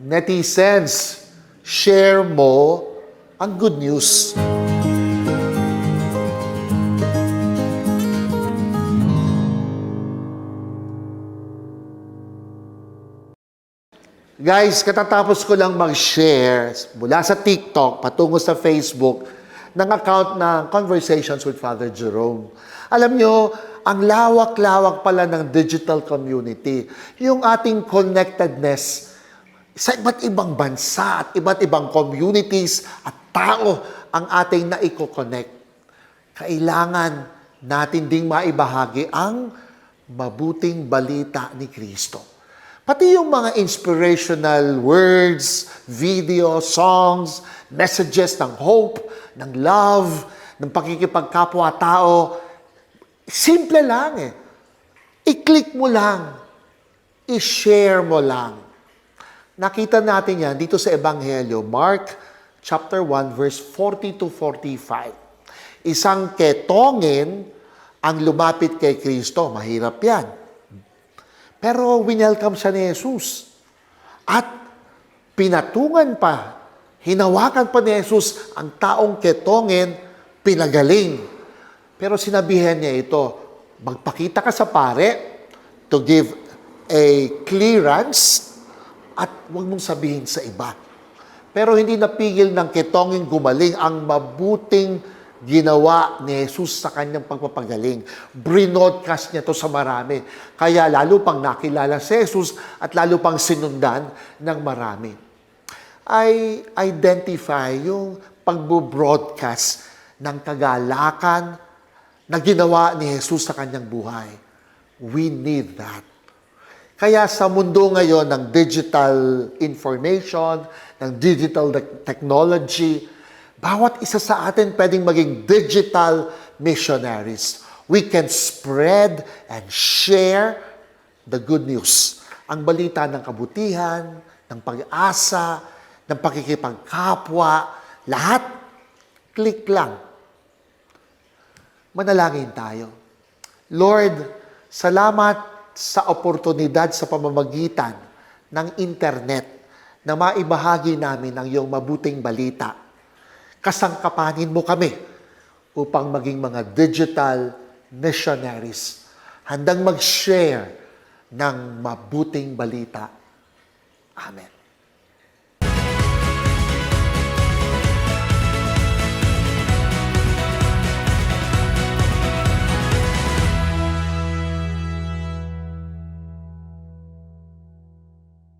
netizens, share mo ang good news. Guys, katatapos ko lang mag-share mula sa TikTok patungo sa Facebook ng account ng Conversations with Father Jerome. Alam nyo, ang lawak-lawak pala ng digital community, yung ating connectedness sa iba't ibang bansa at iba't ibang communities at tao ang ating naiko-connect. Kailangan natin ding maibahagi ang mabuting balita ni Kristo. Pati yung mga inspirational words, video, songs, messages ng hope, ng love, ng pakikipagkapwa-tao, simple lang eh. I-click mo lang. I-share mo lang. Nakita natin yan dito sa Ebanghelyo, Mark chapter 1, verse 40 to 45. Isang ketongin ang lumapit kay Kristo. Mahirap yan. Pero winelcome siya ni Jesus. At pinatungan pa, hinawakan pa ni Jesus ang taong ketongin, pinagaling. Pero sinabihan niya ito, magpakita ka sa pare to give a clearance at huwag mong sabihin sa iba. Pero hindi napigil ng ketongin gumaling ang mabuting ginawa ni Jesus sa kanyang pagpapagaling. Brinodcast niya to sa marami. Kaya lalo pang nakilala si Jesus at lalo pang sinundan ng marami. I identify yung pagbo-broadcast ng kagalakan na ginawa ni Jesus sa kanyang buhay. We need that. Kaya sa mundo ngayon ng digital information, ng digital te- technology, bawat isa sa atin pwedeng maging digital missionaries. We can spread and share the good news. Ang balita ng kabutihan, ng pag-asa, ng pakikipagkapwa, lahat, click lang. Manalangin tayo. Lord, salamat sa oportunidad sa pamamagitan ng internet na maibahagi namin ang iyong mabuting balita. Kasangkapanin mo kami upang maging mga digital missionaries. Handang mag-share ng mabuting balita. Amen.